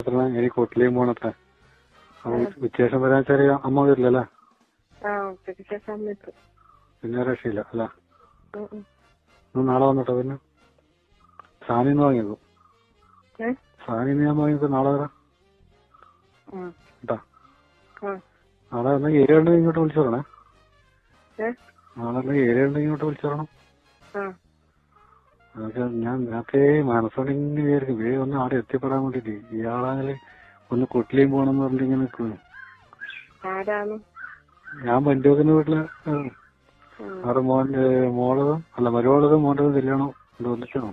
എനിക്ക് കൊട്ടിലേയും പോണത്ര. ഉച്ചശേഷം വരാൻ ചെറിയ അമ്മ വരില്ലല്ലേ പിന്നെ രക്ഷയില്ല അല്ല. നാളെ വന്നിട്ടോ പിന്നെ? സാനിന്ന് നിന്ന് വാങ്ങിയത് സാനി ഞാൻ വാങ്ങിയത് നാളെ വരാം. കേട്ടാ? നാളെ വന്ന ഏരിയ ഉണ്ടെങ്കിൽ ഇങ്ങോട്ട് വിളിച്ചു പറയണേ? നാളെ ഏഴ് ഉണ്ടെങ്കിൽ ഇങ്ങോട്ട് വിളിച്ചു പറയണം അതൊക്കെ ഞാൻ നേരത്തെ മനസ്സോടെ ഇങ്ങനെ വിചാരിക്കും. വേഗം ഒന്ന് അവിടെ എത്തിപ്പെടാൻ വേണ്ടിട്ട് ഇയാളാണെങ്കിൽ ഒന്ന് കൊട്ടിലേയും പോകണമെന്ന് പറഞ്ഞിട്ട് ഇങ്ങനെ നിൽക്കുന്നു ഞാൻ വെക്കുന്ന വീട്ടിൽ. അവിടെ മോന്റെ മോളതും അല്ല മരുമോളതും മോന്റതും കല്യാണം ഒന്നിച്ചാണോ.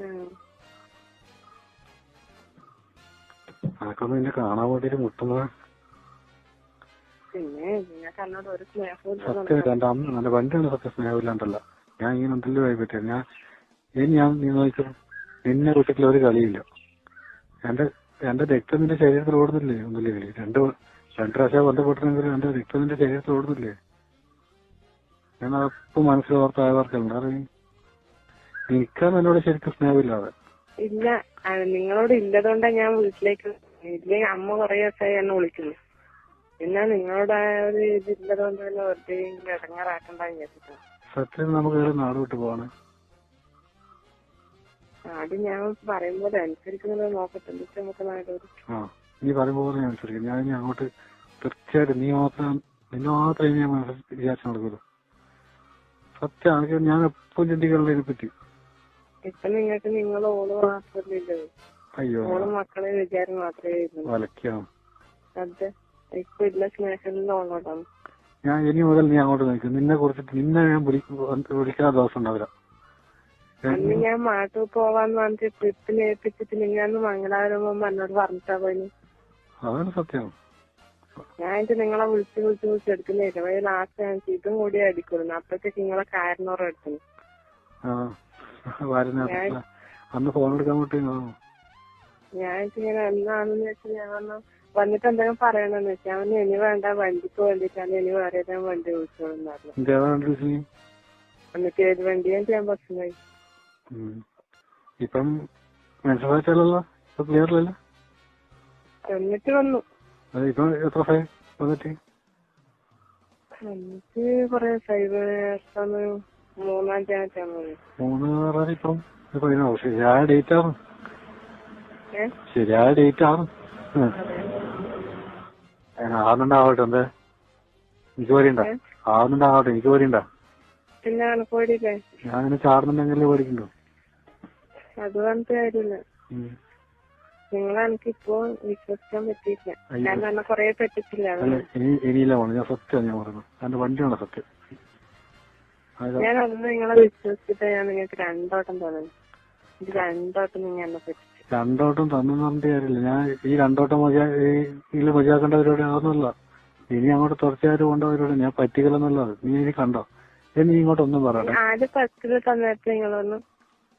അതൊക്കെ ഒന്ന് എന്നെ കാണാൻ വേണ്ടിട്ട് മുട്ടുന്നത്. എന്റെ അമ്മ എന്റെ വണ്ടിയാണ് സത്യം സ്നേഹമില്ലാണ്ടല്ല. ഞാൻ ഇങ്ങനെ എന്തെങ്കിലും ആയി പറ്റിയത് ഞാൻ ഇനി ഞാൻ നീ നോക്കും നിന്നെ കുട്ടിക്കിൽ ഒരു കളിയില്ല. എന്റെ എന്റെ രക്തം നിന്റെ ശരീരത്തിൽ ഓടുന്നില്ലേ ഒന്നില്ലേ കളി? രണ്ട് രണ്ട് പ്രാവശ്യം ബന്ധപ്പെട്ടിട്ടുണ്ടെങ്കിൽ എന്റെ രക്തം നിന്റെ ശരീരത്തിൽ ഓടുന്നില്ലേ? ഞാൻ അപ്പൊ മനസ്സിലോർത്തായവർക്കല്ല എനിക്കാണ് എന്നോട് ശരിക്കും സ്നേഹമില്ലാതെ. ഇല്ല നിങ്ങളോട് ഇല്ലതുകൊണ്ടാ ഞാൻ വീട്ടിലേക്ക് ഇല്ലേ അമ്മ കൊറേ ദിവസമായി എന്നെ വിളിക്കുന്നു. പിന്നെ നിങ്ങളോട് ആ ഒരു ഇതില്ലതുകൊണ്ട് തന്നെ വെറുതെ ഇടങ്ങാറാക്കണ്ടെന്ന് വിചാരിച്ചു സത്യം നമുക്ക് നാട് വിട്ട് പോവാണ്. അത് ഞാൻ പറയുമ്പോൾ അനുസരിക്കുന്നത് നോക്കട്ടെ. എന്നിട്ട് നമുക്ക് നാട് വരും ആ നീ പറയുമ്പോൾ ഞാൻ അനുസരിക്കും. ഞാൻ ഇനി അങ്ങോട്ട് തീർച്ചയായിട്ടും നീ മാത്രം നിന്നെ മാത്രമേ ഞാൻ വിചാരിച്ചു നടക്കുള്ളൂ. സത്യം എനിക്ക് ഞാൻ എപ്പോഴും ചിന്തിക്കാനുള്ള ഇതിനെ പറ്റി. ഇപ്പൊ നിങ്ങൾക്ക് നിങ്ങൾ ഓൾ മാത്രമല്ലേ അയ്യോ. ഓൾ മക്കളെ വിചാരം മാത്രമേ വലക്കാം അതെ. ഇപ്പൊ ഇല്ല സ്നേഹത്തിൽ ഓളോടാണ്. ഞാൻ ഇനി മുതൽ നീ അങ്ങോട്ട് നിൽക്കും. നിന്നെ കുറിച്ചിട്ട് നിന്നെ ഞാൻ വിളിക്കും വിളിക്കാത്ത ദിവസം ഉണ്ടാവില്ല. അന്ന് ഞാൻ മാട്ടു പോവാന്ന് പറഞ്ഞിട്ട് ട്രിപ്പിന് ഏൽപ്പിച്ചിട്ട് നിങ്ങന്ന് മംഗലാപുരം പോകുമ്പോ എന്നോട് പറഞ്ഞിട്ടാ പോയി അതാണ് സത്യം. ഞാൻ ഇത് നിങ്ങളെ വിളിച്ച് വിളിച്ച് വിളിച്ച് എടുക്കുന്നില്ല വഴി ലാസ്റ്റ് ഞാൻ ഇതും കൂടി അടിക്കുന്നു അപ്പഴത്തേക്ക് നിങ്ങളെ കാരണവർ എടുക്കുന്നു അന്ന് ഫോൺ എടുക്കാൻ ഞാൻ ഇങ്ങനെ എന്നാണെന്ന് വെച്ചാൽ ഞാൻ പറഞ്ഞു വന്നിട്ട് എന്തെങ്കിലും പറയണെന്ന് വെച്ചാൽ അവന് ഇനി വേണ്ട വണ്ടിക്ക് വേണ്ടിട്ടാണ് ഇനി വേറെ ഏതെങ്കിലും വണ്ടി വിളിച്ചോളൂ ഏതാ എന്നിട്ട് ഏത് വണ്ടിയാണ് ഞാൻ ബസ്സിനായി ഇപ്പം മനസ്സിലാച്ചല്ലോ ഇപ്പൊ ക്ലിയർ അല്ലല്ലോ? എന്നിട്ട് വന്നു. അത് ഇപ്പൊ എത്ര ഫൈ വന്നിട്ട്? എന്നിട്ട് കൊറേ സൈബർ മൂന്നാം ഇപ്പം ഇപ്പൊ ഇതിനോ ശരിയായ ഡേറ്റ് ആണ്. ശരിയായ ഡേറ്റ് ആണ്. ആവുന്നുണ്ടാവട്ടെ എന്തേ? എനിക്ക് വരിണ്ട എനിക്ക് വരിണ്ട പിന്നെ ഞാൻ ചാടുന്നുണ്ടെങ്കിൽ പഠിക്കണ്ടോ അത് പറഞ്ഞിട്ട് കാര്യമില്ല. നിങ്ങളെ എനിക്ക് ഇപ്പോ വിശ്വസിക്കാൻ പറ്റിയില്ല. ഞാൻ തന്നെ കൊറേ പറ്റിച്ചില്ല ഞാൻ സത്യം ഞാൻ പറയുന്നത് എന്റെ വണ്ടിയാണ് സത്യം? ഞാൻ അന്ന് നിങ്ങളെ വിശ്വസിച്ചിട്ട് ഞാൻ നിങ്ങൾക്ക് രണ്ടോട്ടം ഇത് രണ്ടോട്ടം നിങ്ങൾ എന്നെ രണ്ടോട്ടം തന്നെന്ന് പറഞ്ഞിട്ട് കാര്യമില്ല. ഞാൻ ഈ രണ്ടോട്ടം ഇതിൽ മതിയാക്കേണ്ട പരിപാടി ആവുന്നല്ല ഇനി അങ്ങോട്ട് തുടർച്ചയായിട്ട് പോകേണ്ട പരിപാടി ഞാൻ പറ്റിക്കലെന്നുള്ളത് നീ ഇനി കണ്ടോ? ഇനി ഇങ്ങോട്ട് ഒന്നും പറയട്ടെ ആദ്യം ഫസ്റ്റിൽ തന്നിട്ട് നിങ്ങളൊന്നും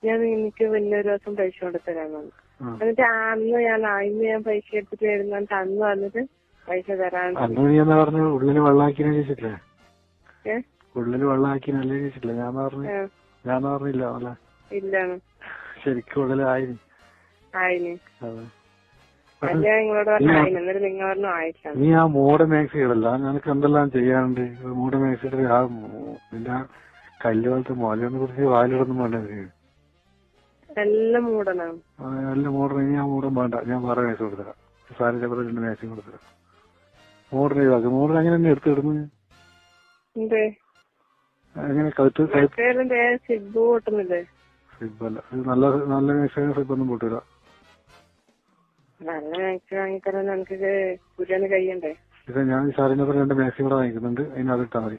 ഞാൻ എനിക്ക് വലിയൊരു ദിവസം പൈസ കൊണ്ടുതരാൻ വന്നു. എന്നിട്ട് അന്ന് ഞാൻ ഇന്ന് ഞാൻ പൈസ എടുത്തിട്ട് വരുന്ന അന്ന് വന്നിട്ട് പൈസ തരാൻ പറഞ്ഞു ഉള്ളിന് വെള്ളാക്കിനെ ചോദിച്ചിട്ടില്ലേ? ഉള്ളിൽ വെള്ളാക്കിനല്ലേ ചോദിച്ചിട്ടില്ലേ? ഞാൻ പറഞ്ഞു? ഞാൻ പറഞ്ഞില്ല അല്ല ഇല്ലാണ്. ശരിക്കും ഉള്ളിലായി ആയിന്. അതെ. അല്ല ഞാൻ നിങ്ങളോട് പറഞ്ഞു ആയിന് എന്നിട്ട് നിങ്ങൾ പറഞ്ഞു ആയിട്ടാണ്. നീ ആ മൂട മാക്സി ഇടല്ല നിനക്ക് എന്തെല്ലാം ചെയ്യാനുണ്ട്? മൂട മാക്സി ഇട്ട് ആ നിന്റെ കല്ല് പോലത്തെ മോലെന്നെ കുറിച്ച് വാലിടൊന്നും വേണ്ടത്. എല്ലാം മൂടണം ആ, ആ മൂടം വേണ്ട. ഞാൻ വേറെ മേശ കൊടുത്തരാം. സാരി ചപ്പറ രണ്ട് മേശയും കൊടുത്തരാം. മോഡൽ ഇതാക്കി മോഡൽ അങ്ങനെ തന്നെ എടുത്തിടുന്നു എന്ത്? അങ്ങനെ കഴുത്ത് സിബ് സിബല്ല ഇത് നല്ല നല്ല മാക്സി സിബൊന്നും പൊട്ടില്ല നല്ല മാക്സി വാങ്ങിത്തരാൻ എനിക്ക് കുര്യാന് കഴിയണ്ടേ? ഇത് ഞാൻ ഈ സാരിന്റെ രണ്ട് മേശയും കൂടെ വാങ്ങിക്കുന്നുണ്ട്. അതിന് അതിട്ടാ മതി.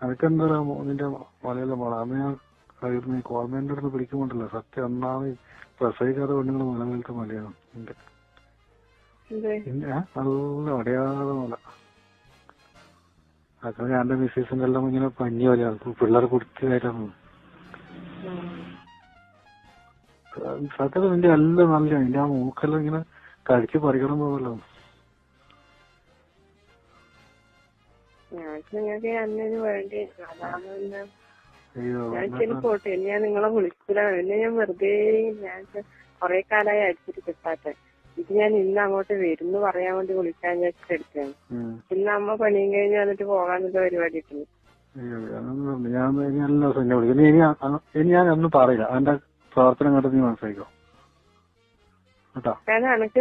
അതൊക്കെ എന്താ പറയാ നിന്റെ മലയാള മോള അന്ന് ഞാൻ കഴിയുന്ന ഈ ഗവൺമെന്റിന്റെ അടുത്ത് പിടിക്കുമ്പോണ്ടല്ലോ സത്യം അന്നാണ് പ്രസവിക്കാതെ പെണ്ണുങ്ങൾ മലമേലത്തെ മലയാണ് എന്റെ നല്ല അടയാതെ മല. അതൊക്കെ ഞാൻ മിസ്സസിന്റെ എല്ലാം ഇങ്ങനെ പഞ്ഞി പോലെയാണ് പിള്ളേർ കുടിച്ചതായിട്ടാണ് സത്യത്തിൽ നിന്റെ എല്ലാം നല്ല എന്റെ ആ മൂക്കെല്ലാം ഇങ്ങനെ കഴിച്ച് പറിക്കണം പോകല്ലോ ഞാൻ വേണ്ടി അതാണ് ഞാൻ ശരി പോട്ടെ ഇനി ഞാൻ നിങ്ങളെ വിളിക്കൂല. പിന്നെ ഞാൻ വെറുതെ ഞാൻ കൊറേ കാലമായി അടിച്ചിട്ട് കിട്ടാത്തെ. ഇത് ഞാൻ ഇന്ന് അങ്ങോട്ട് വരുന്നു പറയാൻ വേണ്ടി വിളിക്കാൻ വെച്ചിട്ട് എടുത്തതാണ്. ഇന്ന് അമ്മ പണിയും കഴിഞ്ഞ് വന്നിട്ട് പോകാനുള്ള പരിപാടി ഇട്ടു. ഞാൻ എല്ലാ എന്നെ ഇനി ഞാൻ- ഇനി ഞാൻ ഒന്നും പറയില്ല. പ്രവർത്തനം നീ മനസ്സിലാക്കോ എനിക്ക്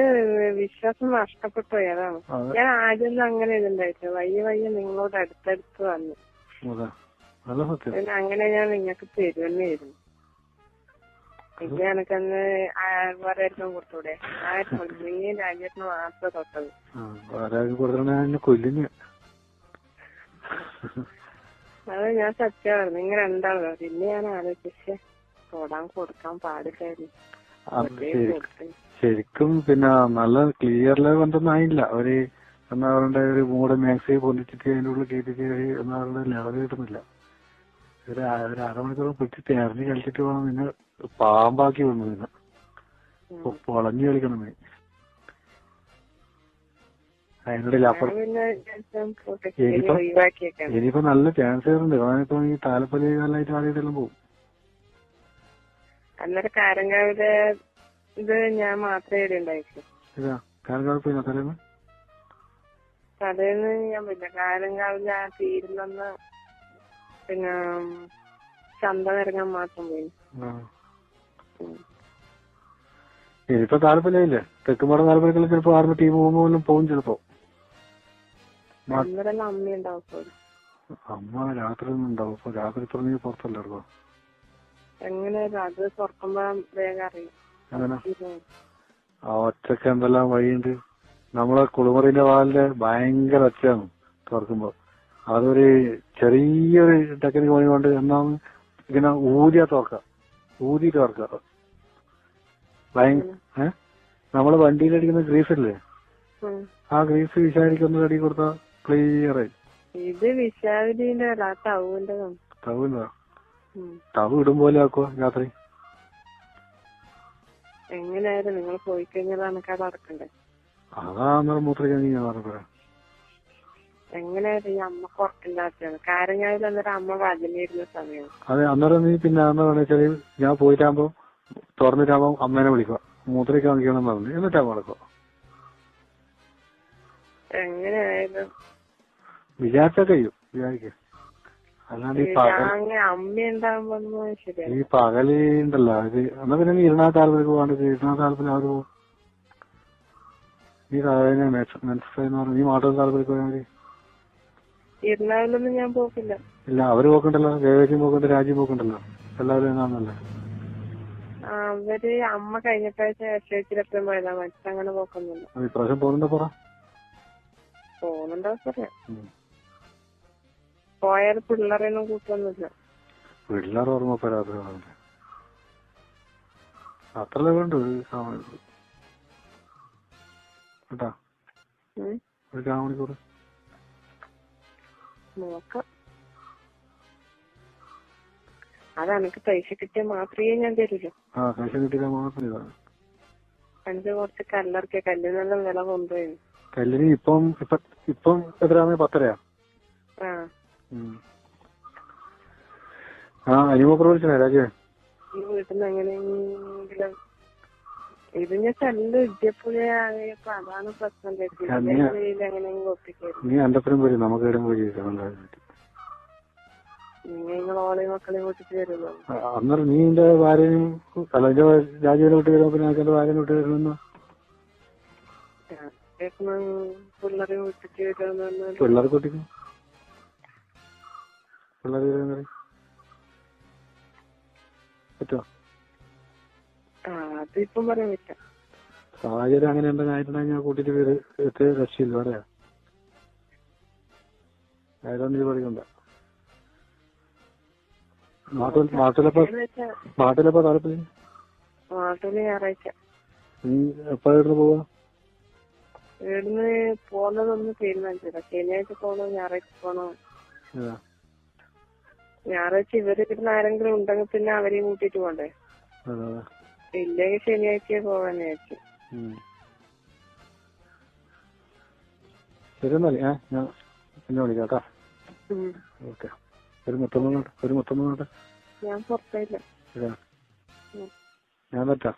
വിശ്വാസം നഷ്ടപ്പെട്ടു അതാണ്. അതെ. ഞാൻ ആദ്യമൊന്നും അങ്ങനെ ഇതുണ്ടായിട്ടില്ല വയ്യ വയ്യ നിങ്ങളോട് അടുത്തടുത്ത് വന്നു. പിന്നെ അങ്ങനെ ഞാൻ നിങ്ങക്ക് തരുമെന്നായിരുന്നു. എനിക്ക് എനക്കന്ന് വേറെ കൊടുത്തൂടെ? ആയിരുന്നു നീ മാത്രം തൊട്ടത് അത് ഞാൻ സത്യമാണ് നിങ്ങൾ രണ്ടാളോ പിന്നെ ഞാൻ ആലോചിച്ച് തൊടാൻ കൊടുക്കാൻ പാടില്ലായിരുന്നു. ശരിക്കും പിന്നെ നല്ല ക്ലിയർ ലെവൽ ഒന്നായില്ല ഒരു എന്നാ പറയണ്ട ഒരു മൂടെ മാക്സി പൊന്നിച്ചിട്ട് അതിന്റെ ഉള്ളിൽ കേട്ടിട്ട് എന്നാ പറയണ്ട ലെവൽ കിട്ടുന്നില്ല. ഒരു ഒരു അരമണിക്കൂർ പിടിച്ച് തെരഞ്ഞു കളിച്ചിട്ട് വേണം നിന്നെ പാമ്പാക്കി വന്നു നിന്നെ. പൊളഞ്ഞു കളിക്കണം നീ അതിനിടയിൽ അപ്പുറം ഇനിയിപ്പോ- നല്ല ചാൻസ് ഉണ്ട് അവനിപ്പോ ഈ താലപ്പൊലി കാലായിട്ട് ആദ്യമായിട്ടെല്ലാം പോകും. അന്നേരം കാരങ്കാവിലെ ഇത് ഞാൻ മാത്രമേ ഇവിടെ ഉണ്ടായിട്ടുള്ളൂ. കാരണം കുഴപ്പമില്ല തലേന്ന്? തലേന്ന് ഞാൻ പിന്നെ കാരങ്കാവിൽ ആ തീരുന്നെന്ന് പിന്നെ ചന്ത കറങ്ങാൻ മാത്രം പോയി. ഇനിയിപ്പോ താല്പര്യമില്ലേ? തെക്കുംപാട താല്പര്യത്തിൽ ചിലപ്പോ ആർമി ടീം പോകുമ്പോഴും പോകും ചിലപ്പോ. അമ്മ രാത്രി ഒന്നും ഉണ്ടാവും. രാത്രി തുടങ്ങി പുറത്തല്ലേ അത് തുറക്കുമ്പോ വേഗം അറിയും. ആ ഒറ്റയ്ക്ക് എന്തെല്ലാം വഴിയുണ്ട്? നമ്മളെ കുളിമുറിന്റെ വാലിന്റെ ഭയങ്കര ഒച്ചയാണ് തുറക്കുമ്പോ. അതൊരു ചെറിയൊരു ടെക്നിക്ക് പണി കൊണ്ട് എന്നാ ഇങ്ങനെ ഊതിയാ തുറക്ക ഊരി ഭയങ്കര നമ്മൾ വണ്ടിയിലടിക്കുന്ന ഗ്രീസ് ഇല്ലേ? ആ ഗ്രീസ് വിശാരിക്കൊന്ന് അടി കൊടുത്ത ക്ലിയർ ആയി ഇത് ആ ടൗവിന്റെതാണ് തവ് ഇടും പോലെ ആക്കോ രാത്രി? എങ്ങനെയായാലും നിങ്ങൾ പോയി കഴിഞ്ഞാൽ അടക്കണ്ടേ? അതാ അന്നേരം മൂത്രം ഞാൻ പറഞ്ഞത് എങ്ങനെയായാലും ഈ അമ്മ കുറക്കില്ലാത്തതാണ് കാരങ്ങാവിൽ അന്നേരം അമ്മ വചനിരുന്ന സമയം. അതെ അന്നേരം നീ പിന്നെ അന്ന് വെച്ചാൽ ഞാൻ പോയിട്ടാകുമ്പോ തുറന്നിട്ടാകുമ്പോ അമ്മേനെ വിളിക്കുക. മൂത്രയ്ക്ക് എന്ന് പറഞ്ഞു. എന്നിട്ടാ വളക്കോ എങ്ങനെയായാലും. വിചാരിച്ചാ കഴിയും. വിചാരിക്കും. അല്ലാണ്ട് ഈ പകൽ ഈ പകൽ ഉണ്ടല്ലോ. അത് എന്നാ പിന്നെ താല്പര്യം പോകാണ്ട് ഇരുന്നാ താല്പര്യം അവർ പോകും നീ സാധാരണ മനസ്സിലായി എന്ന് നീ മാട്ടൂർ താല്പര്യം പോയാൽ മതി ഇരുന്നാവിലൊന്നും ഞാൻ പോക്കില്ല. ഇല്ല അവർ പോക്കണ്ടല്ലോ? ദേവേശം പോക്കണ്ട് രാജ്യം പോക്കണ്ടല്ലോ? എല്ലാവരും എന്നാന്നല്ലേ അവർ അമ്മ കഴിഞ്ഞപ്പോഴത്തെ എസ്ഐച്ചിലൊക്കെ പോയതാ. മറ്റങ്ങനെ പോക്കൊന്നുമില്ല. ഇപ്രാവശ്യം പോകുന്നുണ്ടോ പറ പോകുന്നുണ്ടോ പറയാം. പോയാൽ പിള്ളേരെയൊന്നും കൂട്ടൊന്നുമില്ല. പിള്ളേർ ഓർമ്മ പരാതി അത്ര സമയം കേട്ടാ? ഒരു കാമണിക്കൂർ നോക്കാം. അത് എനിക്ക് പൈസ കിട്ടിയാൽ മാത്രമേ ഞാൻ തരുള്ളൂ ആ പൈസ കിട്ടിയാൽ മാത്രമേ എനിക്ക് കുറച്ച് കല്ലറക്കിയ കല്ലിനെല്ലാം വില കൊണ്ടുപോയി. കല്ലിന് ഇപ്പം ഇപ്പൊ ഇപ്പം എത്രയാണ്? പത്തരയാ? ആ. രാജേ വീട്ടിൽ നിന്ന് എങ്ങനെയെങ്കിലും ഇത് ഞാൻ ഇടിയപ്പുഴയായപ്പോ അതാണ് പ്രശ്നം നീ- എങ്ങനെയെങ്കിലും ഒപ്പിക്കരുത് അന്തപ്പുരം പോയി നമുക്ക് പോയി അന്നേരം നീ എന്റെ ഭാര്യനും അല്ല എന്റെ വരുമ്പോ പിന്നെ എന്റെ ഭാര്യനെ വിട്ട് വരുമെന്ന് പിള്ളേർക്ക് കുട്ടിക്കും പിള്ളേർ പറ്റുമോ അതിപ്പം പറയാൻ പറ്റാം സാഹചര്യം അങ്ങനെ ഉണ്ടെങ്കിൽ ഞാൻ കൂട്ടിട്ട് പേര് എത്ര രക്ഷയില്ല പറയാ ആയതാ നീ പഠിക്കണ്ട. നാട്ടിൽ നാട്ടിലെപ്പോ എന്ന് വെച്ചാ നാട്ടിലെപ്പോ താല്പര്യം നാട്ടിൽ ഞായറാഴ്ച. നീ എപ്പോ ഇവിടുന്ന് പോവാ? ഇവിടുന്ന് പോകുന്നതൊന്നും തീരുമാനിച്ചില്ല ശനിയാഴ്ച പോണോ ഞായറാഴ്ച പോണോ ഞായറാഴ്ച ഇവർ ഇവിടുന്ന് ആരെങ്കിലും ഉണ്ടെങ്കിൽ പിന്നെ അവരെയും കൂട്ടിട്ട് പോണ്ടേ. ഇല്ലെങ്കിൽ ശനിയാഴ്ച പോവാന്ന് വിചാരിച്ചു. ശരി എന്നാൽ ഏ ഞാൻ പിന്നെ വിളിക്കാം കേട്ടോ. ഓക്കെ. ഒരു മുത്തമ്മ ഒരു മുത്തമ്മ ഞാൻ പുറത്തില്ല. ഞാൻ പറ്റാം